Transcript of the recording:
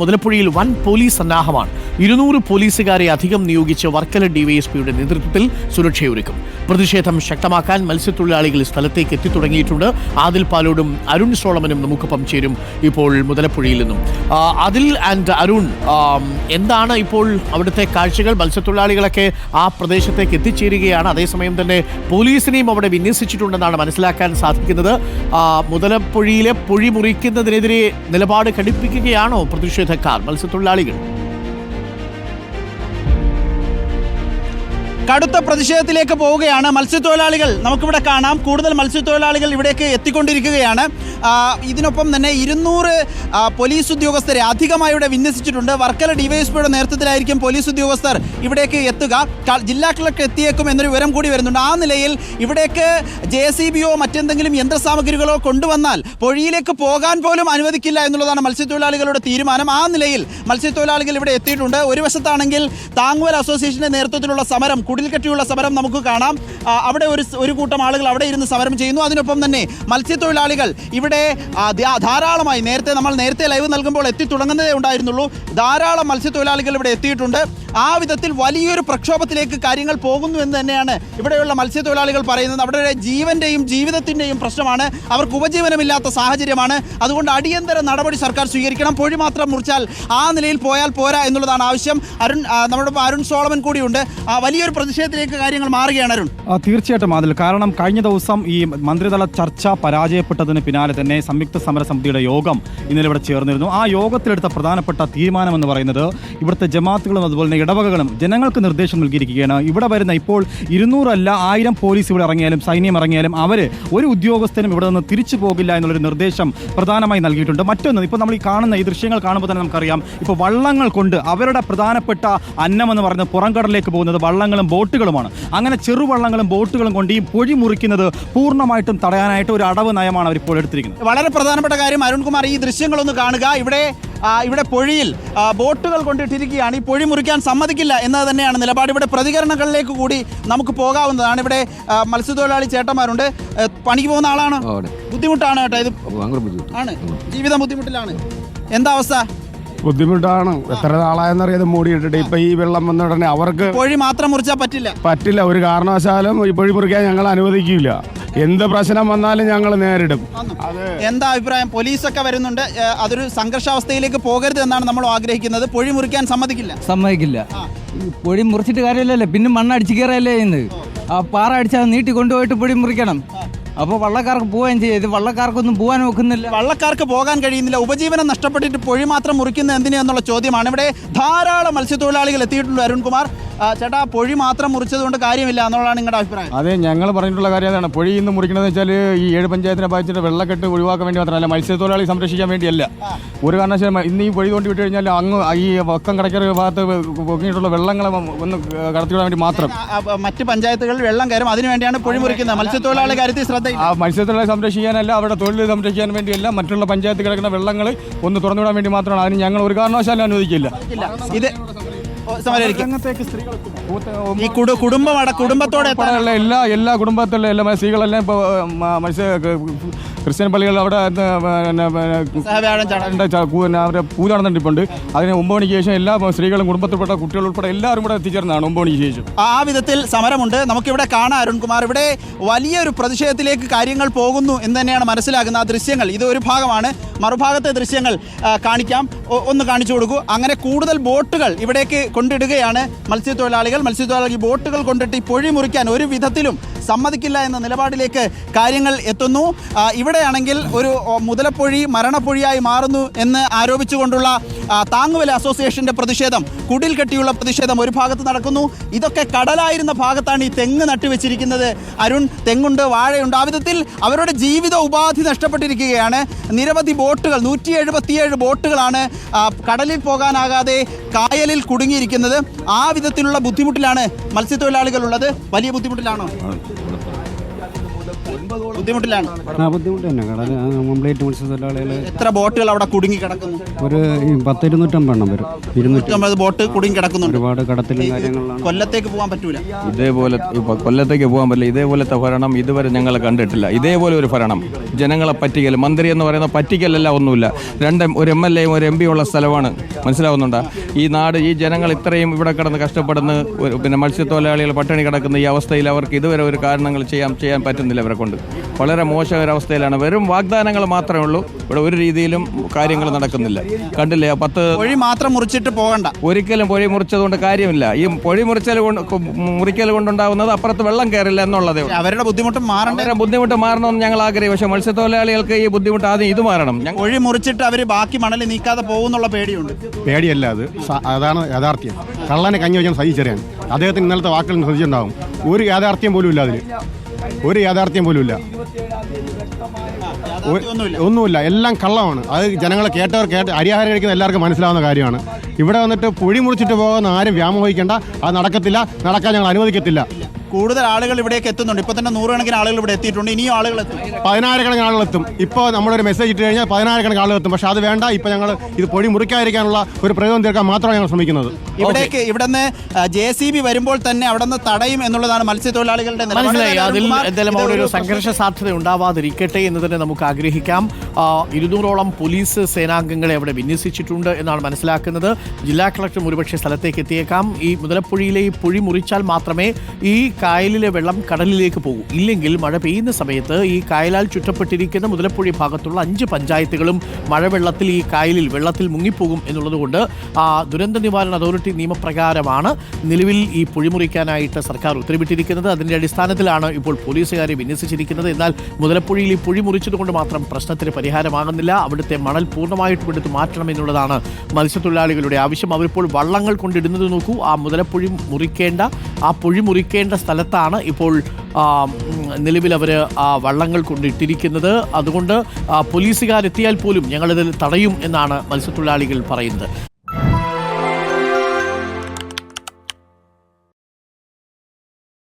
മുതലപ്പുഴയിൽ വൻ പോലീസ് സന്നാഹമാണ്. ഇരുന്നൂറ് പോലീസുകാരെ അധികം നിയോഗിച്ച് വർക്കല ഡിവൈഎസ്പിയുടെ നേതൃത്വത്തിൽ സുരക്ഷയൊരുക്കും പ്രതിഷേധം ശക്തമാക്കാൻ മത്സ്യത്തൊഴിലാളികൾ സ്ഥലത്തേക്ക് എത്തിത്തുടങ്ങിയിട്ടുണ്ട്. ആദിൽ പാലോടും അരുൺ സോളമനും നമുക്കൊപ്പം ചേരും ഇപ്പോൾ മുതലപ്പുഴയിൽ നിന്നും. അതിൽ ആൻഡ് അരുൺ എന്താണ് ഇപ്പോൾ അവിടുത്തെ കാഴ്ചകൾ? മത്സ്യത്തൊഴിലാളികളൊക്കെ ആ പ്രദേശത്തേക്ക് എത്തിച്ചേരുകയാണ്. അതേസമയം തന്നെ പോലീസിനെയും അവിടെ വിന്യസിച്ചിട്ടുണ്ടെന്നാണ് മനസ്സിലാക്കാൻ സാധിക്കുന്നത്. മുതലപ്പുഴയിലെ പൊഴി മുറിക്കുന്നതിനെതിരെ നിലപാട് ഘടിപ്പിക്കുകയാണോ പ്രതിഷേധക്കാർ മത്സ്യത്തൊഴിലാളികൾ കടുത്ത പ്രതിഷേധത്തിലേക്ക് പോവുകയാണ് മത്സ്യത്തൊഴിലാളികൾ. നമുക്കിവിടെ കാണാം കൂടുതൽ മത്സ്യത്തൊഴിലാളികൾ ഇവിടേക്ക് എത്തിക്കൊണ്ടിരിക്കുകയാണ്. ഇതിനൊപ്പം തന്നെ ഇരുന്നൂറ് പോലീസ് ഉദ്യോഗസ്ഥരെ അധികമായി ഇവിടെ വിന്യസിച്ചിട്ടുണ്ട്. വർക്കല ഡിവൈഎസ്പിയുടെ നേതൃത്വത്തിലായിരിക്കും പോലീസ് ഉദ്യോഗസ്ഥർ ഇവിടേക്ക് എത്തുക. ജില്ലാ കളക്ടർ എത്തിയേക്കും എന്നൊരു വിവരം കൂടി വരുന്നുണ്ട്. ആ നിലയിൽ ഇവിടേക്ക് ജെ സി ബിയോ മറ്റെന്തെങ്കിലും യന്ത്രസാമഗ്രികളോ കൊണ്ടുവന്നാൽ പൊഴിയിലേക്ക് പോകാൻ പോലും അനുവദിക്കില്ല എന്നുള്ളതാണ് മത്സ്യത്തൊഴിലാളികളുടെ തീരുമാനം. ആ നിലയിൽ മത്സ്യത്തൊഴിലാളികൾ ഇവിടെ എത്തിയിട്ടുണ്ട്. ഒരു വശത്താണെങ്കിൽ താങ്ങുവൽ അസോസിയേഷന്റെ നേതൃത്വത്തിലുള്ള സമരം കുടിൽക്കട്ടിയുള്ള സമരം നമുക്ക് കാണാം. അവിടെ ഒരു ഒരു കൂട്ടം ആളുകൾ അവിടെ ഇരുന്ന് സമരം ചെയ്യുന്നു. അതിനൊപ്പം തന്നെ മത്സ്യത്തൊഴിലാളികൾ ഇവിടെ ധാരാളമായി നേരത്തെ നമ്മൾ നേരത്തെ ലൈവ് നൽകുമ്പോൾ എത്തി തുടങ്ങുന്നതേ ഉണ്ടായിരുന്നുള്ളൂ. ധാരാളം മത്സ്യത്തൊഴിലാളികൾ ഇവിടെ എത്തിയിട്ടുണ്ട്. ആ വിധത്തിൽ വലിയൊരു പ്രക്ഷോഭത്തിലേക്ക് കാര്യങ്ങൾ പോകുന്നു എന്ന് തന്നെയാണ് ഇവിടെയുള്ള മത്സ്യത്തൊഴിലാളികൾ പറയുന്നത്. അവരുടെ ജീവന്റെയും ജീവിതത്തിന്റെയും പ്രശ്നമാണ്. അവർക്ക് ഉപജീവനമില്ലാത്ത സാഹചര്യമാണ്. അതുകൊണ്ട് അടിയന്തര നടപടി സർക്കാർ സ്വീകരിക്കണം. പൊഴി മാത്രം മുറിച്ചാൽ ആ നിലയിൽ പോയാൽ പോരാ എന്നുള്ളതാണ് ആവശ്യം. അരുൺ നമ്മുടെ അരുൺ സോളമൻ കൂടിയുണ്ട്. ആ, വലിയൊരു പ്രതിഷേധത്തിലേക്ക് കാര്യങ്ങൾ മാറുകയാണ് അരുൺ. തീർച്ചയായിട്ടും അതിൽ കാരണം കഴിഞ്ഞ ദിവസം ഈ മന്ത്രിതല ചർച്ച പരാജയപ്പെട്ടതിന് പിന്നാലെ തന്നെ സംയുക്ത സമരസമിതിയുടെ യോഗം ഇന്നലെ ഇവിടെ ചേർന്നിരുന്നു. ആ യോഗത്തിലെടുത്ത പ്രധാനപ്പെട്ട തീരുമാനം എന്ന് പറയുന്നത് ഇവിടുത്തെ ജമാത്തുകളും അതുപോലെ ഇടവകകളും ജനങ്ങൾക്ക് നിർദ്ദേശം നൽകിയിരിക്കുകയാണ്. ഇവിടെ വരുന്ന ഇപ്പോൾ ഇരുന്നൂറല്ല ആയിരം പോലീസ് ഇവിടെ ഇറങ്ങിയാലും സൈന്യം ഇറങ്ങിയാലും അവർ ഒരു ഉദ്യോഗസ്ഥനും ഇവിടെ നിന്ന് തിരിച്ചു പോകില്ല എന്നുള്ളൊരു നിർദ്ദേശം പ്രധാനമായി നൽകിയിട്ടുണ്ട്. മറ്റൊന്ന് ഇപ്പോൾ നമ്മൾ ഈ കാണുന്ന ഈ ദൃശ്യങ്ങൾ കാണുമ്പോൾ തന്നെ നമുക്കറിയാം ഇപ്പോൾ വള്ളങ്ങൾ കൊണ്ട് അവരുടെ പ്രധാനപ്പെട്ട അന്നമെന്ന് പറയുന്നത് പുറംകടലിലേക്ക് പോകുന്നത് വള്ളങ്ങളും ബോട്ടുകളുമാണ്. അങ്ങനെ ചെറുവള്ളങ്ങളും ബോട്ടുകളും കൊണ്ട് ഈ പൊഴി മുറിക്കുന്നത് പൂർണമായിട്ടും തടയാനായിട്ട് ഒരു അടവ് നയമാണ് അവർ ഇപ്പോൾ എടുത്തിരിക്കുന്നത്. വളരെ പ്രധാനപ്പെട്ട കാര്യം അരുൺകുമാർ ഈ ദൃശ്യങ്ങളൊന്ന് കാണുക. ഇവിടെ ഇവിടെ പൊഴിയിൽ ബോട്ടുകൾ കൊണ്ടിട്ടിരിക്കുകയാണ്. ഈ പൊഴി മുറിക്കാൻ സമ്മതിക്കില്ല എന്നത് തന്നെയാണ് നിലപാട്. ഇവിടെ പ്രതികരണങ്ങളിലേക്ക് കൂടി നമുക്ക് പോകാവുന്നതാണ്. ഇവിടെ മത്സ്യത്തൊഴിലാളി ചേട്ടന്മാരുണ്ട്. പണിക്ക് പോകുന്ന ആളാണ്? ബുദ്ധിമുട്ടാണ് കേട്ടോ. ഇത് ആണ്. ജീവിതം ബുദ്ധിമുട്ടിലാണ്. എന്താ അവസ്ഥ? ബുദ്ധിമുട്ടാണ്. എത്ര നാളായെന്നറിയാതെ മൂടിയിട്ടിട്ട് ഇപ്പൊ ഈ വെള്ളം വന്ന ഉടനെ അവർക്ക് പൊഴി മാത്രം മുറിച്ചാൽ പറ്റില്ല. പറ്റില്ല. ഒരു കാരണവശാലും ഈ പൊഴി മുറിക്കാൻ ഞങ്ങൾ അനുവദിക്കില്ല എന്ത് പ്രശ്നം വന്നാലും ഞങ്ങൾ നേരിടും. അത് എന്താ അഭിപ്രായം? പോലീസൊക്കെ വരുന്നുണ്ട്. അതൊരു സംഘർഷാവസ്ഥയിലേക്ക് പോകരുത് എന്നാണ് നമ്മൾ ആഗ്രഹിക്കുന്നത്. പൊഴി മുറിക്കാൻ സമ്മതിക്കില്ല. സമ്മതിക്കില്ല. പൊഴി മുറിച്ചിട്ട് കാര്യമില്ലല്ലേ? പിന്നെ മണ്ണടിച്ച് കയറല്ലേ ഇന്ന് ആ പാറ അടിച്ചാൽ നീട്ടി കൊണ്ടുപോയിട്ട് പൊഴി മുറിക്കണം. അപ്പോൾ വള്ളക്കാർക്ക് പോവുകയും ചെയ്യും. വള്ളക്കാർക്കൊന്നും പോകാൻ നോക്കുന്നില്ല വള്ളക്കാർക്ക് പോകാൻ കഴിയുന്നില്ല. ഉപജീവനം നഷ്ടപ്പെട്ടിട്ട് പൊഴി മാത്രം മുറിക്കുന്ന എന്തിനെന്നുള്ള ചോദ്യമാണ്. ഇവിടെ ധാരാളം മത്സ്യത്തൊഴിലാളികൾ എത്തിയിട്ടുണ്ട് അരുൺകുമാർ. ചേട്ടാ പൊഴി മാത്രം മുറിച്ചതുകൊണ്ട് കാര്യമില്ല എന്നുള്ളതാണ് നിങ്ങളുടെ അഭിപ്രായം. അതെ ഞങ്ങൾ പറഞ്ഞിട്ടുള്ള കാര്യം അതാണ്. പൊഴി ഇന്ന് മുറിക്കുന്നത് വെച്ചാൽ ഈ ഏഴ് പഞ്ചായത്തിനെ ബാധിച്ചിട്ട് വെള്ളക്കെട്ട് ഒഴിവാക്കാൻ വേണ്ടി മാത്രമല്ല മത്സ്യത്തൊഴിലാളി സംരക്ഷിക്കാൻ വേണ്ടിയല്ല. ഒരു കാരണവശാലും ഇന്ന് ഈ പൊഴി തോണ്ടി വിട്ട് കഴിഞ്ഞാൽ അങ്ങ് ഈ വക്കം കടക്കര ഭാഗത്ത് പൊങ്ങിയിട്ടുള്ള വെള്ളങ്ങളെ ഒന്ന് കടത്തിവിടാൻ വേണ്ടി മാത്രം. മറ്റ് പഞ്ചായത്തുകളിൽ വെള്ളം കയറും. അതിനുവേണ്ടിയാണ് പൊഴി മുറിക്കുന്നത്. മത്സ്യത്തൊഴിലാളി കാര്യത്തിൽ ശ്രദ്ധ ആ മത്സ്യത്തൊഴിലാളി സംരക്ഷിക്കാനല്ല അവിടെ തൊഴിൽ സംരക്ഷിക്കാൻ വേണ്ടിയല്ല മറ്റുള്ള പഞ്ചായത്ത് കിടക്കുന്ന വെള്ളങ്ങൾ ഒന്ന് തുറന്നുവിടാൻ വേണ്ടി മാത്രമാണ്. അതിന് ഞങ്ങൾ ഒരു കാരണവശാലും അനുവദിക്കില്ല. ഇത് സമരമായിരിക്കും. രംഗത്തേക്ക് സ്ത്രീകൾ ഈ കുടു കുടുംബത്തോടെ എത്താൻ ഉൾപ്പെടെയുള്ള എല്ലാ എല്ലാ കുടുംബത്തിലുള്ള എല്ലാ സ്ത്രീകളെല്ലാം ഇപ്പോൾ മത്സ്യ ക്രിസ്ത്യൻ പള്ളികൾ അവിടെ എന്താ, പിന്നെ, പിന്നെ, സഹവ്യാഴം ചടങ്ങ്. ഉണ്ട്, ച- കൂ- പിന്നെ അവരെ പൂജ നടന്നിട്ടുണ്ട് അതിന് ഒമ്പത് മണിക്ക് ശേഷം എല്ലാ സ്ത്രീകളും കുടുംബത്തിൽപ്പെട്ട കുട്ടികൾ ഉൾപ്പെടെ എല്ലാവരും കൂടെ എത്തിച്ചേർന്നതാണ് ഒമ്പത് മണിക്ക് ശേഷം. ആ വിധത്തിൽ സമരമുണ്ട്. നമുക്കിവിടെ കാണാം അരുൺകുമാർ. ഇവിടെ വലിയൊരു പ്രതിഷേധത്തിലേക്ക് കാര്യങ്ങൾ പോകുന്നു എന്ന് തന്നെയാണ് മനസ്സിലാകുന്ന ആ ദൃശ്യങ്ങൾ. ഇത് ഒരു ഭാഗമാണ്. മറുഭാഗത്തെ ദൃശ്യങ്ങൾ ആ, കാണിക്കാം. ഒ- ഒന്ന് കാണിച്ചു കൊടുക്കൂ. അങ്ങനെ കൂടുതൽ ബോട്ടുകൾ ഇവിടേക്ക് കൊണ്ടിടുകയാണ്. മത്സ്യത്തൊഴിലാളികൾ മത്സ്യത്തൊഴിലാളി ബോട്ടുകൾ കൊണ്ടിട്ട് ഈ പൊഴി മുറിക്കാൻ ഒരു വിധത്തിലും സമ്മതിക്കില്ല എന്ന നിലപാടിലേക്ക് കാര്യങ്ങൾ എത്തുന്നു. ഇവിടെയാണെങ്കിൽ ഒരു മുതലപ്പൊഴി മരണപ്പൊഴിയായി മാറുന്നു എന്ന് ആരോപിച്ചുകൊണ്ടുള്ള താങ്ങുവല അസോസിയേഷന്റെ പ്രതിഷേധം കുടിൽ കെട്ടിയുള്ള പ്രതിഷേധം ഒരു ഭാഗത്ത് നടക്കുന്നു. ഇതൊക്കെ കടലായിരുന്ന ഭാഗത്താണ് ഈ തെങ്ങ് നട്ടുവെച്ചിരിക്കുന്നത്. അരുൺ തെങ്ങുണ്ട് വാഴയുണ്ട്. ആ വിധത്തിൽ അവരുടെ ജീവിത ഉപാധി നഷ്ടപ്പെട്ടിരിക്കുകയാണ്. നിരവധി ബോട്ടുകൾ നൂറ്റി ബോട്ടുകളാണ് കടലിൽ പോകാനാകാതെ കായലിൽ കുടുങ്ങിയിരിക്കുന്നത്. ആ വിധത്തിലുള്ള ബുദ്ധിമുട്ടിലാണ് മത്സ്യത്തൊഴിലാളികൾ ഉള്ളത് വലിയ ബുദ്ധിമുട്ടിലാണോ? ബുദ്ധിമുട്ടിലാണ്. ആ ബുദ്ധിമുട്ട് തന്നെ. കടൽ കംപ്ലീറ്റ് മത്സ്യത്തൊഴിലാളികൾ എത്ര ബോട്ടുകൾ അവിടെ കുടുങ്ങി കിടക്കുന്നു? ഒരു പത്ത് ഇരുന്നൂറ്റമ്പത് എണ്ണം വരും. ഇരുന്നൂറ്റി ബോട്ട് കുടുങ്ങി കിടക്കുന്നുണ്ട്. ഒരുപാട് കടത്തിലും കാര്യങ്ങളിലാണ്. കൊല്ലത്തേക്ക് പോകാൻ പറ്റൂല. ഇതേപോലെ ഇപ്പൊ കൊല്ലത്തേക്ക് പോകാൻ പറ്റില്ല. ഇതേപോലത്തെ ഭരണം ഇതുവരെ ഞങ്ങൾ കണ്ടിട്ടില്ല. ഇതേപോലെ ഒരു ഭരണം. ജനങ്ങളെ പറ്റിക്കൽ മന്ത്രി എന്ന് പറയുന്ന പറ്റിക്കലല്ല ഒന്നുമില്ല. രണ്ട് ഒരു എം എൽ എയും ഒരു എം പി ഉള്ള സ്ഥലമാണ്. മനസ്സിലാവുന്നുണ്ടോ? ഈ നാട് ഈ ജനങ്ങൾ ഇത്രയും ഇവിടെ കിടന്ന് കഷ്ടപ്പെടുന്ന ഒരു പിന്നെ മത്സ്യത്തൊഴിലാളികൾ പട്ടിണി കിടക്കുന്ന ഈ അവസ്ഥയിൽ അവർക്ക് ഇതുവരെ ഒരു കാരണങ്ങൾ ചെയ്യാൻ ചെയ്യാൻ പറ്റുന്നില്ല അവരെ കൊണ്ട്. വളരെ മോശകരവസ്ഥയിലാണ്. വെറും വാഗ്ദാനങ്ങൾ മാത്രമേ ഉള്ളൂ. ഇവിടെ ഒരു രീതിയിലും കാര്യങ്ങൾ നടക്കുന്നില്ല. കണ്ടില്ലേ? പത്ത് പൊഴി മാത്രം മുറിച്ചിട്ട് പോകണ്ട. ഒരിക്കലും പൊഴി മുറിച്ചതുകൊണ്ട് കാര്യമില്ല. ഈ പൊഴി മുറിച്ചൽ കൊണ്ട് മുറിക്കൽ കൊണ്ടുണ്ടാവുന്നത് അപ്പുറത്ത് വെള്ളം കയറില്ല എന്നുള്ളതേ ഉള്ളൂ. അവരുടെ ബുദ്ധിമുട്ട് മാറണ്ടേ? ബുദ്ധിമുട്ട് മാറണമെന്ന് ഞങ്ങൾ ആഗ്രഹിക്കും. പക്ഷേ മത്സ്യത്തൊഴിലാളികൾക്ക് ഈ ബുദ്ധിമുട്ട് ആദ്യം ഇത് മാറണം. ഞങ്ങൾ പൊഴി മുറിച്ചിട്ട് അവർ ബാക്കി മണൽ നീക്കാതെ പോകുന്നുള്ള പേടിയുണ്ട്. പേടിയല്ല അത്. അതാണ് യാഥാർത്ഥ്യം. കള്ളനെ കഞ്ഞി വെച്ചാൽ സഹിച്ചറിയാൻ അദ്ദേഹത്തിന് ഇന്നലത്തെ വാക്കുകൾ ശ്രദ്ധിച്ചിട്ടുണ്ടാവും. ഒരു യാഥാർത്ഥ്യം പോലും ഇല്ല അതിൽ ഒരു യാഥാർത്ഥ്യം പോലും ഇല്ല ഒ- ഒന്നുമില്ല. ഒന്നുമില്ല. എല്ലാം കള്ളമാണ്. അത് ജനങ്ങൾ കേട്ടവർ കേട്ട് അരിയാഹാരം കഴിക്കുന്ന എല്ലാവർക്കും മനസ്സിലാവുന്ന കാര്യമാണ്. ഇവിടെ വന്നിട്ട് പൊഴി മുറിച്ചിട്ട് പോകുന്ന ആരും വ്യാമോഹിക്കേണ്ട. അത് നടക്കത്തില്ല. നടക്കാൻ ഞങ്ങൾ അനുവദിക്കത്തില്ല. കൂടുതൽ ആളുകൾ ഇവിടേക്ക് എത്തുന്നുണ്ട്. ഇപ്പൊ തന്നെ നൂറുകണക്കിന് ആളുകൾ ഇവിടെ എത്തിയിട്ടുണ്ട്. ഇനിയും ആളുകൾ എത്തും. പതിനായിരക്കണക്കിന് ആളുകൾ എത്തും. ഇപ്പോൾ നമ്മളൊരു മെസ്സേജ് ഇട്ട് കഴിഞ്ഞാൽ പതിനായിരക്കണക്കിന് ആളുകൾ എത്തും. പക്ഷേ അത് വേണ്ട. ഇപ്പോൾ ഞങ്ങൾ ഇത് പൊടി മുറിക്കാതിരിക്കാനുള്ള ഒരു പ്രയോഗം തീർക്കാൻ മാത്രമാണ് ഞങ്ങൾ ശ്രമിക്കുന്നത്. ഇവിടേക്ക് ഇവിടുന്ന് ജെ സി ബി വരുമ്പോൾ തന്നെ അവിടെ നിന്ന് തടയും എന്നുള്ളതാണ് മത്സ്യത്തൊഴിലാളികളുടെ നിലപാട്. മനസ്സിലായി. അതിൽ അരുൺകുമാർ, എന്തായാലും അവിടെ ഒരു സംഘർഷ സാധ്യത ഉണ്ടാവാതിരിക്കട്ടെ എന്ന് തന്നെ നമുക്ക് ആഗ്രഹിക്കാം. ഇരുന്നൂറോളം പോലീസ് സേനാംഗങ്ങളെ അവിടെ വിന്യസിച്ചിട്ടുണ്ട് എന്നാണ് മനസ്സിലാക്കുന്നത്. ജില്ലാ കളക്ടർ ഒരുപക്ഷെ സ്ഥലത്തേക്ക് എത്തിയേക്കാം. ഈ മുതലപ്പുഴയിലെ ഈ പുഴി മുറിച്ചാൽ മാത്രമേ ഈ കായലിലെ വെള്ളം കടലിലേക്ക് പോകും. ഇല്ലെങ്കിൽ മഴ പെയ്യുന്ന സമയത്ത് ഈ കായലാൽ ചുറ്റപ്പെട്ടിരിക്കുന്ന മുതലപ്പുഴി ഭാഗത്തുള്ള അഞ്ച് പഞ്ചായത്തുകളും മഴവെള്ളത്തിൽ ഈ കായലിൽ വെള്ളത്തിൽ മുങ്ങിപ്പോകും എന്നുള്ളതുകൊണ്ട് ആ ദുരന്ത നിവാരണ അതോറിറ്റി നിയമപ്രകാരമാണ് നിലവിൽ ഈ പുഴിമുറിക്കാനായിട്ട് സർക്കാർ ഉത്തരവിട്ടിരിക്കുന്നത്. അതിന്റെ അടിസ്ഥാനത്തിലാണ് ഇപ്പോൾ പോലീസുകാരെ വിന്യസിച്ചിരിക്കുന്നത്. എന്നാൽ മുതലപ്പുഴയിൽ ഈ പുഴി മുറിച്ചതുകൊണ്ട് മാത്രം പ്രശ്നത്തിന് പരിഹാരമാകുന്നില്ല. അവിടുത്തെ മണൽ പൂർണമായിട്ടും എടുത്ത് മാറ്റണം എന്നുള്ളതാണ് മത്സ്യത്തൊഴിലാളികളുടെ ആവശ്യം. അവരിപ്പോൾ വള്ളങ്ങൾ കൊണ്ടിടുന്നത് നോക്കൂ. ആ മുതലപ്പുഴി മുറിക്കേണ്ട ആ പുഴി മുറിക്കേണ്ട സ്ഥലത്താണ് ഇപ്പോൾ നിലവിൽ അവർ വള്ളങ്ങൾ കൊണ്ടിട്ടിരിക്കുന്നത്. അതുകൊണ്ട് പോലീസുകാരെത്തിയാൽ പോലും ഞങ്ങളിതിൽ തടയും എന്നാണ് മത്സ്യത്തൊഴിലാളികൾ പറയുന്നത്.